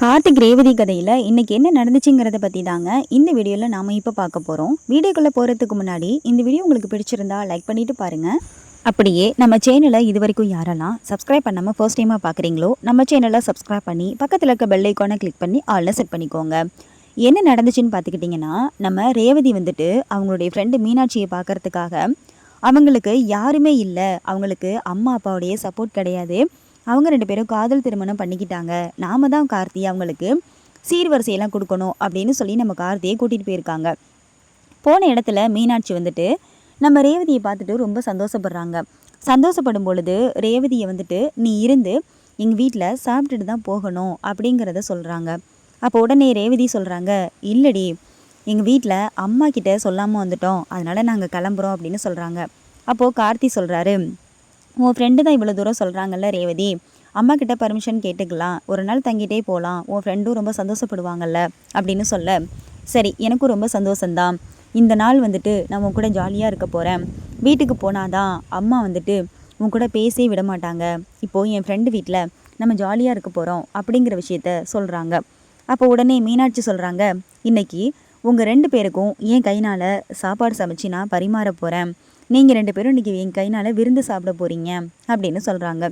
கார்த்திக் ரேவதி கதையில் இன்னைக்கு என்ன நடந்துச்சுங்கிறத பற்றி தாங்க இந்த வீடியோவில் நாம் இப்போ பார்க்க போகிறோம் வீடியோக்குள்ளே போகிறதுக்கு முன்னாடி இந்த வீடியோ உங்களுக்கு பிடிச்சிருந்தா லைக் பண்ணிட்டு பாருங்கள் அப்படியே நம்ம சேனலை இது வரைக்கும் யாரெல்லாம் சப்ஸ்கிரைப் பண்ணாமல் ஃபர்ஸ்ட் டைமாக பார்க்குறீங்களோ நம்ம சேனலை சப்ஸ்கிரைப் பண்ணி பக்கத்தில் இருக்க பெல் ஐக்கானை கிளிக் பண்ணி ஆளில் செட் பண்ணிக்கோங்க. என்ன நடந்துச்சுன்னு பார்த்துக்கிட்டிங்கன்னா நம்ம ரேவதி வந்துட்டு அவங்களுடைய ஃப்ரெண்டு மீனாட்சியை பார்க்கறதுக்காக அவங்களுக்கு யாருமே இல்லை அவங்களுக்கு அம்மா அப்பாவுடைய சப்போர்ட் கிடையாது. அவங்க ரெண்டு பேரும் காதல் திருமணம் பண்ணிக்கிட்டாங்க. நாம தான் கார்த்தி அவங்களுக்கு சீர்வரிசையெல்லாம் கொடுக்கணும் அப்படின்னு சொல்லி நம்ம கார்த்தியை கூட்டிகிட்டு போயிருக்காங்க. போன இடத்துல மீனாட்சி வந்துட்டு நம்ம ரேவதியை பார்த்துட்டு ரொம்ப சந்தோஷப்படுறாங்க. சந்தோஷப்படும் பொழுது ரேவதியை வந்துட்டு நீ இருந்து எங்கள் வீட்டில் சாப்பிட்டுட்டு தான் போகணும் அப்படிங்கிறத சொல்கிறாங்க அப்போ உடனே ரேவதி சொல்கிறாங்க இல்லடி எங்கள் வீட்டில் அம்மா கிட்ட சொல்லாமல் வந்துட்டோம். அதனால் நாங்கள் கிளம்புறோம் அப்படின்னு சொல்கிறாங்க அப்போது கார்த்தி சொல்கிறாரு உன் ஃப்ரெண்டு தான் இவ்வளோ தூரம் சொல்கிறாங்கல்ல ரேவதி? அம்மா கிட்ட பர்மிஷன் கேட்டுக்கலாம். ஒரு நாள் தங்கிட்டே போகலாம் உன் ஃப்ரெண்டும் ரொம்ப சந்தோஷப்படுவாங்கல்ல அப்படின்னு சொல்ல. சரி எனக்கும் ரொம்ப சந்தோஷந்தான் இந்த நாள் வந்துட்டு நான் உன் கூட ஜாலியாக இருக்க போகிறேன் வீட்டுக்கு போனாதான் அம்மா வந்துட்டு உன் கூட பேசவே விட மாட்டாங்க. இப்போது என் ஃப்ரெண்டு வீட்டில் நம்ம ஜாலியாக இருக்க போகிறோம் அப்படிங்கிற விஷயத்த சொல்கிறாங்க அப்போ உடனே மீனாட்சி சொல்கிறாங்க இன்னைக்கு உங்கள் ரெண்டு பேருக்கும் என் கைனால் சாப்பாடு சமைச்சு நான் பரிமாற போகிறேன் நீங்கள் ரெண்டு பேரும் இன்றைக்கி என் கைனால் விருந்து சாப்பிட போகிறீங்க அப்படின்னு சொல்கிறாங்க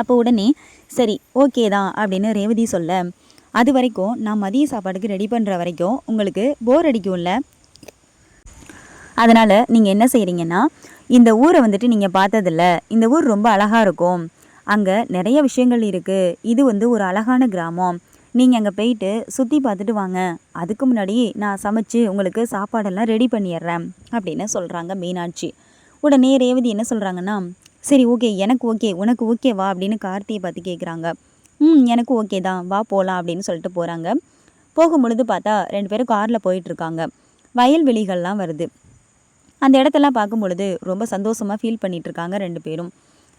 அப்போ உடனே சரி ஓகே தான் அப்படின்னு ரேவதி சொல்ல அது வரைக்கும் நான் மதிய சாப்பாடுக்கு ரெடி பண்ணுற வரைக்கும் உங்களுக்கு போர் அடிக்கும்ல? அதனால் நீங்கள் என்ன செய்கிறீங்கன்னா இந்த ஊரை வந்துட்டு நீங்கள் பார்த்ததில்ல இந்த ஊர் ரொம்ப அழகாக இருக்கும். அங்கே நிறைய விஷயங்கள் இருக்குது இது வந்து ஒரு அழகான கிராமம். நீங்கள் அங்கே போயிட்டு சுற்றி பார்த்துட்டு வாங்க. அதுக்கு முன்னாடி நான் சமைச்சு உங்களுக்கு சாப்பாடெல்லாம் ரெடி பண்ணிடுறேன் அப்படின்னு சொல்கிறாங்க மீனாட்சி. உடனே ரேவதி என்ன சொல்கிறாங்கன்னா சரி ஓகே எனக்கு ஓகே உனக்கு ஓகேவா அப்படின்னு கார்த்தியை பார்த்து கேட்குறாங்க ம் எனக்கு ஓகே தான் வா போகலாம் அப்படின்னு சொல்லிட்டு போகிறாங்க போகும் பொழுது பார்த்தா ரெண்டு பேரும் காரில் போயிட்டுருக்காங்க வயல்வெளிகள்லாம் வருது. அந்த இடத்தெல்லாம் பார்க்கும் பொழுது ரொம்ப சந்தோஷமாக ஃபீல் பண்ணிகிட்ருக்காங்க ரெண்டு பேரும்.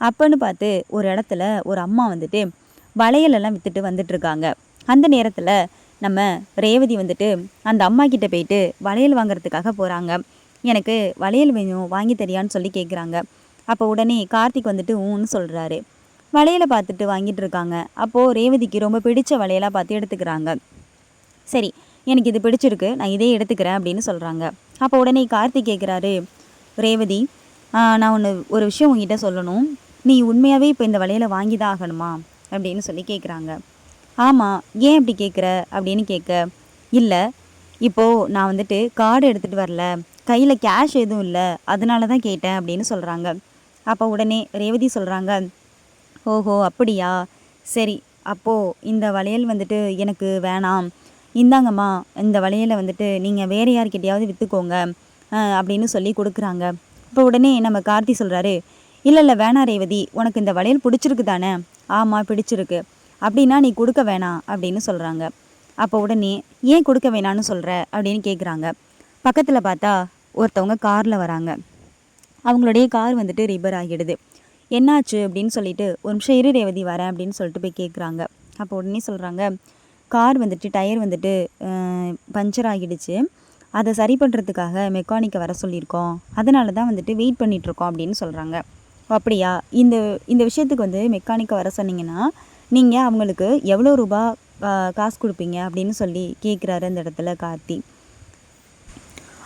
அப்போன்னு பார்த்து ஒரு இடத்துல ஒரு அம்மா வந்துட்டு வளையலெல்லாம் விற்றுட்டு வந்துட்டுருக்காங்க அந்த நேரத்தில் நம்ம ரேவதி வந்துட்டு அந்த அம்மா கிட்ட போயிட்டு வளையல் வாங்குறதுக்காக போகிறாங்க எனக்கு வளையல் வேணும் வாங்கி தரியான்னு சொல்லி கேட்குறாங்க அப்போ உடனே கார்த்திக் வந்துட்டு ஊன்னு சொல்கிறாரு வளையலை பார்த்துட்டு வாங்கிட்டு இருக்காங்க. அப்போது ரேவதிக்கு ரொம்ப பிடிச்ச வளையலாக பார்த்து எடுத்துக்கிறாங்க. சரி எனக்கு இது பிடிச்சிருக்கு நான் இதே எடுத்துக்கிறேன் அப்படின்னு சொல்கிறாங்க அப்போ உடனே கார்த்திக் கேட்குறாரு ரேவதி நான் ஒன்று ஒரு விஷயம் உங்ககிட்ட சொல்லணும். நீ உண்மையாகவே இப்போ இந்த வளையலை வாங்கி தான் ஆகணுமா? அப்படின்னு சொல்லி கேட்குறாங்க ஆமாம் ஏன் அப்படி கேட்குற அப்படின்னு கேட்க இல்லை இப்போது நான் வந்துட்டு கார்டு எடுத்துகிட்டு வரல. கையில் கேஷ் எதுவும் இல்லை. அதனால தான் கேட்டேன் அப்படின்னு சொல்கிறாங்க அப்போ உடனே ரேவதி சொல்கிறாங்க ஓஹோ அப்படியா? சரி அப்போது இந்த வளையல் வந்துட்டு எனக்கு வேணாம். இந்தாங்கம்மா இந்த வளையலை வந்துட்டு நீங்கள் வேறு யார்கிட்டையாவது விற்றுக்கோங்க அப்படின்னு சொல்லி கொடுக்குறாங்க. இப்போ உடனே நம்ம கார்த்தி சொல்கிறாரு இல்லை இல்லை வேணாம் ரேவதி. உனக்கு இந்த வளையல் பிடிச்சிருக்கு தானே? ஆமாம் பிடிச்சிருக்கு. அப்படின்னா நீ கொடுக்க வேணாம் அப்படின்னு சொல்கிறாங்க அப்போ உடனே ஏன் கொடுக்க வேணான்னு சொல்கிற அப்படின்னு கேட்குறாங்க பக்கத்தில் பார்த்தா ஒருத்தவங்க காரில் வராங்க. அவங்களுடைய கார் வந்துட்டு ரிப்பர் ஆகிடுது. என்னாச்சு? அப்படின்னு சொல்லிட்டு ஒரு நிமிஷம் இரு ரேவதி வரேன் அப்படின்னு சொல்லிட்டு போய் கேட்குறாங்க அப்போ உடனே சொல்கிறாங்க கார் வந்துட்டு டயர் வந்துட்டு பஞ்சர் ஆகிடுச்சு. அதை சரி பண்ணுறதுக்காக மெக்கானிக்கை வர சொல்லியிருக்கோம். அதனால தான் வந்துட்டு வெயிட் பண்ணிகிட்ருக்கோம் அப்படின்னு சொல்கிறாங்க அப்படியா? இந்த இந்த விஷயத்துக்கு வந்து மெக்கானிக்கை வர சொன்னீங்கன்னா நீங்கள் அவங்களுக்கு எவ்வளோ ரூபா காசு கொடுப்பீங்க அப்படின்னு சொல்லி கேட்குறாரு அந்த இடத்துல கார்த்தி.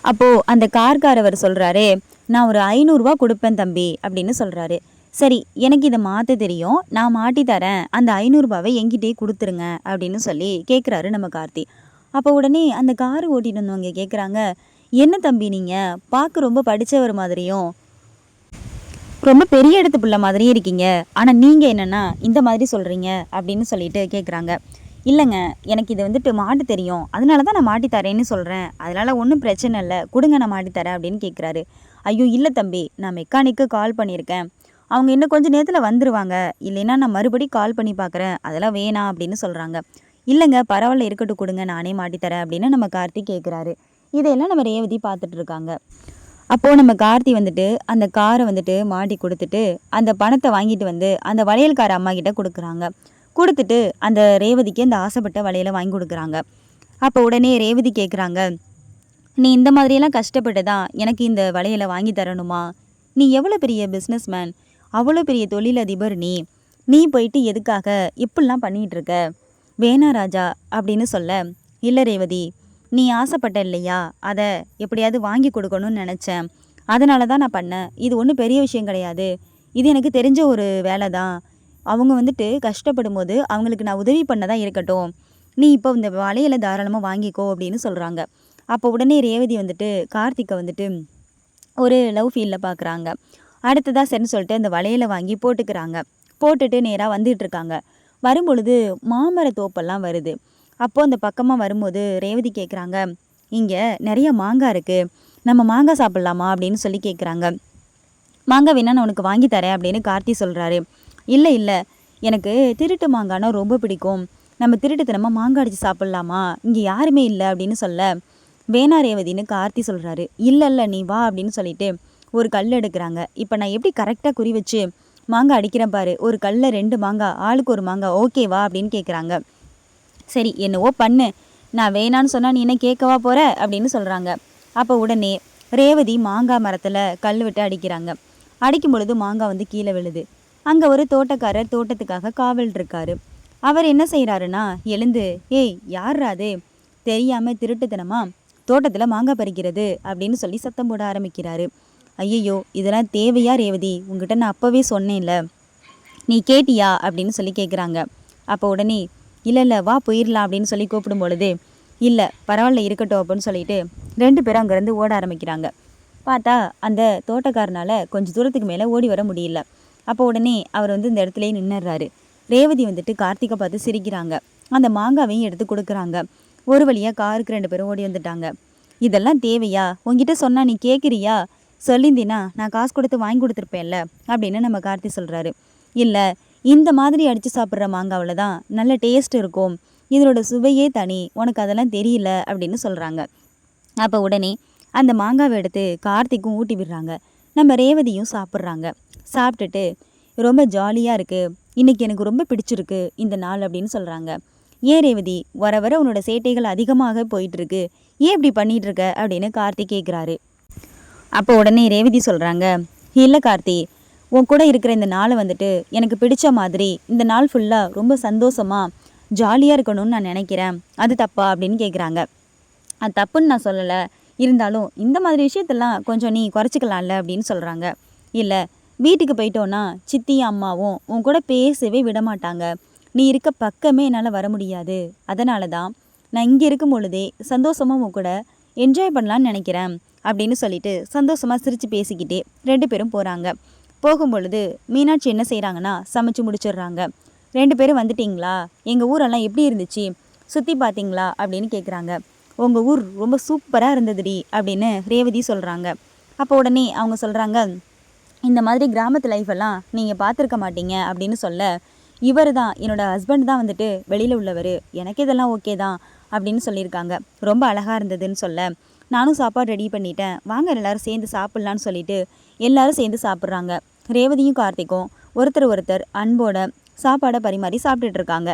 அப்போது அந்த கார்காரவர் சொல்கிறாரு நான் ஒரு ஐநூறுரூவா கொடுப்பேன் தம்பி அப்படின்னு சொல்கிறாரு சரி எனக்கு இதை மாற்ற தெரியும். நான் மாட்டி தரேன். அந்த ஐநூறுரூபாவை எங்கிட்டே கொடுத்துருங்க அப்படின்னு சொல்லி கேட்குறாரு நம்ம கார்த்தி. அப்போ உடனே அந்த கார் ஓட்டிட்டு வந்தவங்க கேட்குறாங்க என்ன தம்பி நீங்கள் பார்க்க ரொம்ப படித்தவர் மாதிரியும் ரொம்ப பெரிய இடத்து பிள்ளை மாதிரியே இருக்கீங்க. ஆனால் நீங்கள் என்னென்னா இந்த மாதிரி சொல்கிறீங்க அப்படின்னு சொல்லிட்டு கேட்குறாங்க இல்லைங்க எனக்கு இது வந்துட்டு மாட்டு தெரியும். அதனால தான் நான் மாட்டி தரேன்னு சொல்கிறேன் அதனால் ஒன்றும் பிரச்சனை இல்லை. கொடுங்க நான் மாட்டி தரேன் அப்படின்னு கேட்குறாரு ஐயோ இல்லை தம்பி நான் மெக்கானிக்கு கால் பண்ணியிருக்கேன் அவங்க இன்னும் கொஞ்சம் நேரத்தில் வந்துருவாங்க. இல்லைன்னா நான் மறுபடி கால் பண்ணி பார்க்குறேன் அதெல்லாம் வேணாம் அப்படின்னு சொல்கிறாங்க இல்லைங்க பரவாயில்ல இருக்கட்டும் கொடுங்க. நானே மாட்டி தரேன் அப்படின்னு நம்ம கார்த்திக் கேட்குறாரு இதையெல்லாம் நம்ம ரேவதி பார்த்துட்ருக்காங்க அப்போது நம்ம கார்த்தி வந்துட்டு அந்த காரை வந்துட்டு மாட்டி கொடுத்துட்டு அந்த பணத்தை வாங்கிட்டு வந்து அந்த வளையல்கார அம்மா கிட்ட கொடுக்குறாங்க. கொடுத்துட்டு அந்த ரேவதிக்கு அந்த ஆசைப்பட்ட வளையலை வாங்கி கொடுக்குறாங்க. அப்போ உடனே ரேவதி கேட்குறாங்க நீ இந்த மாதிரியெல்லாம் கஷ்டப்பட்டு தான் எனக்கு இந்த வளையலை வாங்கி தரணுமா? நீ எவ்வளோ பெரிய பிஸ்னஸ்மேன் அவ்வளோ பெரிய தொழிலதிபர் நீ. நீ போயிட்டு எதுக்காக இப்படிலாம் பண்ணிகிட்டு இருக்க? வேணா ராஜா அப்படின்னு சொல்ல இல்லை ரேவதி நீ ஆசைப்பட்ட இல்லையா? அதை எப்படியாவது வாங்கி கொடுக்கணும்னு நினச்சேன். அதனால தான் நான் பண்ணேன். இது ஒன்றும் பெரிய விஷயம் கிடையாது. இது எனக்கு தெரிஞ்ச ஒரு வேலை தான். அவங்க வந்துட்டு கஷ்டப்படும் போது அவங்களுக்கு நான் உதவி பண்ணதான் இருக்கட்டும். நீ இப்போ இந்த வளையலை தாராளமாக வாங்கிக்கோ அப்படின்னு சொல்கிறாங்க அப்போ உடனே ரேவதி வந்துட்டு கார்த்திக்கை வந்துட்டு ஒரு லவ் ஃபீல்டில் பார்க்குறாங்க அடுத்ததாக சரின்னு சொல்லிட்டு அந்த வளையலை வாங்கி போட்டுக்கிறாங்க. போட்டுட்டு நேராக வந்துட்டு இருக்காங்க. வரும்பொழுது மாமர தோப்பெல்லாம் வருது. அப்போது அந்த பக்கமாக வரும்போது ரேவதி கேட்குறாங்க இங்கே நிறைய மாங்காய் இருக்குது நம்ம மாங்காய் சாப்பிட்லாமா? அப்படின்னு சொல்லி கேட்குறாங்க மாங்காய் வேணா நான் உனக்கு வாங்கி தரேன் அப்படின்னு கார்த்தி சொல்கிறாரு இல்லை இல்லை. எனக்கு திருட்டு மாங்காய்னா ரொம்ப பிடிக்கும். நம்ம திருட்டுத்தனமாக மாங்காய் அடித்து சாப்பிட்லாமா? இங்கே யாருமே இல்லை அப்படின்னு சொல்ல வேணா ரேவதின்னு கார்த்தி சொல்கிறாரு இல்லை இல்லை நீ வா அப்படின்னு சொல்லிட்டு ஒரு கல் எடுக்கிறாங்க. இப்போ நான் எப்படி கரெக்டாக குறி வச்சு மாங்காய் அடிக்கிறேன் பாரு. ஒரு கல்லில் ரெண்டு மாங்காய் ஆளுக்கு ஒரு மாங்காய் ஓகேவா அப்படின்னு கேட்குறாங்க சரி என்னவோ பண்ணு. நான் வேணான்னு சொன்னால் நீ என்ன கேட்கவா போகிற அப்படின்னு சொல்கிறாங்க அப்போ உடனே ரேவதி மாங்காய் மரத்தில் கல் விட்டு அடிக்கிறாங்க. அடிக்கும் பொழுது மாங்காய் வந்து கீழே விழுது. அங்கே ஒரு தோட்டக்காரர் தோட்டத்துக்காக காவல் இருக்காரு. அவர் என்ன செய்கிறாருன்னா எழுந்து ஏய் யார்ரா அது? தெரியாமல் திருட்டுத்தனமா தோட்டத்தில் மாங்காய் பறிக்கிறது? அப்படின்னு சொல்லி சத்தம் போட ஆரம்பிக்கிறாரு. ஐயையோ இதெல்லாம் தேவையா ரேவதி? உங்ககிட்ட நான் அப்போவே சொன்னேன்ல. நீ கேட்டியா? அப்படின்னு சொல்லி கேட்குறாங்க அப்போ உடனே இல்லை இல்லை வா போயிடலாம் அப்படின்னு சொல்லி கூப்பிடும் பொழுது இல்லை பரவாயில்ல இருக்கட்டும் அப்படின்னு சொல்லிட்டு ரெண்டு பேரும் அங்கேருந்து ஓட ஆரம்பிக்கிறாங்க. பார்த்தா அந்த தோட்டக்காரனால் கொஞ்சம் தூரத்துக்கு மேலே ஓடி வர முடியல. அப்போ உடனே அவர் வந்து இந்த இடத்துலயே நின்னுறாரு ரேவதி வந்துட்டு கார்த்திகை பார்த்து சிரிக்கிறாங்க. அந்த மாங்காவையும் எடுத்து கொடுக்குறாங்க. ஒரு வழியாக காருக்கு ரெண்டு பேரும் ஓடி வந்துட்டாங்க. இதெல்லாம் தேவையா? உங்ககிட்ட சொன்னால் நீ கேட்குறியா சொல்லியிருந்தீனா நான் காசு கொடுத்து வாங்கி கொடுத்துருப்பேன்ல அப்படின்னு நம்ம கார்த்தி சொல்கிறாரு இல்லை இந்த மாதிரி அடித்து சாப்பிட்ற மாங்காவில் தான் நல்ல டேஸ்ட் இருக்கும். இதனோட சுவையே தனி. உனக்கு அதெல்லாம் தெரியல அப்படின்னு சொல்கிறாங்க அப்போ உடனே அந்த மாங்காவை எடுத்து கார்த்திக்கும் ஊட்டி விடுறாங்க. நம்ம ரேவதியும் சாப்பிட்றாங்க. சாப்பிட்டுட்டு ரொம்ப ஜாலியாக இருக்குது இன்றைக்கி எனக்கு ரொம்ப பிடிச்சிருக்கு இந்த நாள் அப்படின்னு சொல்கிறாங்க ஏன் ரேவதி? வர வர உன்னோட சேட்டைகள் அதிகமாக போயிட்டுருக்கு. ஏன் இப்படி பண்ணிகிட்ருக்க அப்படின்னு கார்த்திக் கேட்குறாரு அப்போ உடனே ரேவதி சொல்கிறாங்க இல்லை கார்த்தி. உன் கூட இருக்கிற இந்த நாளை வந்துட்டு எனக்கு பிடிச்ச மாதிரி இந்த நாள் ஃபுல்லாக ரொம்ப சந்தோஷமாக ஜாலியாக இருக்கணும்னு நான் நினைக்கிறேன். அது தப்பா? அப்படின்னு கேட்குறாங்க அது தப்புன்னு நான் சொல்லலை. இருந்தாலும் இந்த மாதிரி விஷயத்தெல்லாம் கொஞ்சம் நீ குறைச்சிக்கலாம்ல அப்படின்னு சொல்கிறாங்க இல்லை வீட்டுக்கு போயிட்டோன்னா சித்தியும் அம்மாவும் உன் கூட பேசவே விட மாட்டாங்க நீ இருக்க பக்கமே என்னால் வர முடியாது. அதனால தான் நான் இங்கே இருக்கும் பொழுதே சந்தோஷமாக உன் கூட என்ஜாய் பண்ணலான்னு நினைக்கிறேன் அப்படின்னு சொல்லிட்டு சந்தோஷமாக சிரித்து பேசிக்கிட்டே ரெண்டு பேரும் போகிறாங்க போகும்பொழுது மீனாட்சி என்ன செய்கிறாங்கன்னா சமைச்சு முடிச்சிடுறாங்க. ரெண்டு பேரும் வந்துட்டிங்களா? எங்கள் ஊரெல்லாம் எப்படி இருந்துச்சு? சுற்றி பார்த்தீங்களா? அப்படின்னு கேட்குறாங்க உங்கள் ஊர் ரொம்ப சூப்பராக இருந்ததுடி அப்படின்னு ரேவதி சொல்கிறாங்க அப்போ உடனே அவங்க சொல்கிறாங்க இந்த மாதிரி கிராமத்து லைஃப் எல்லாம் நீங்கள் பார்த்துருக்க மாட்டீங்க அப்படின்னு சொல்ல இவர் தான் என்னோட ஹஸ்பண்ட் தான் வந்துட்டு வெளியில் உள்ளவர். எனக்கு இதெல்லாம் ஓகே தான் அப்படின்னு சொல்லியிருக்காங்க. ரொம்ப அழகாக இருந்ததுன்னு சொல்ல நானும் சாப்பாடு ரெடி பண்ணிட்டேன். வாங்க எல்லாரும் சேர்ந்து சாப்பிட்லான்னு சொல்லிட்டு எல்லோரும் சேர்ந்து சாப்பிட்றாங்க. ரேவதியும் கார்த்திக்கும் ஒருத்தர் ஒருத்தர் அன்போட சாப்பாடை பரிமாறி சாப்பிட்டுட்டு இருக்காங்க.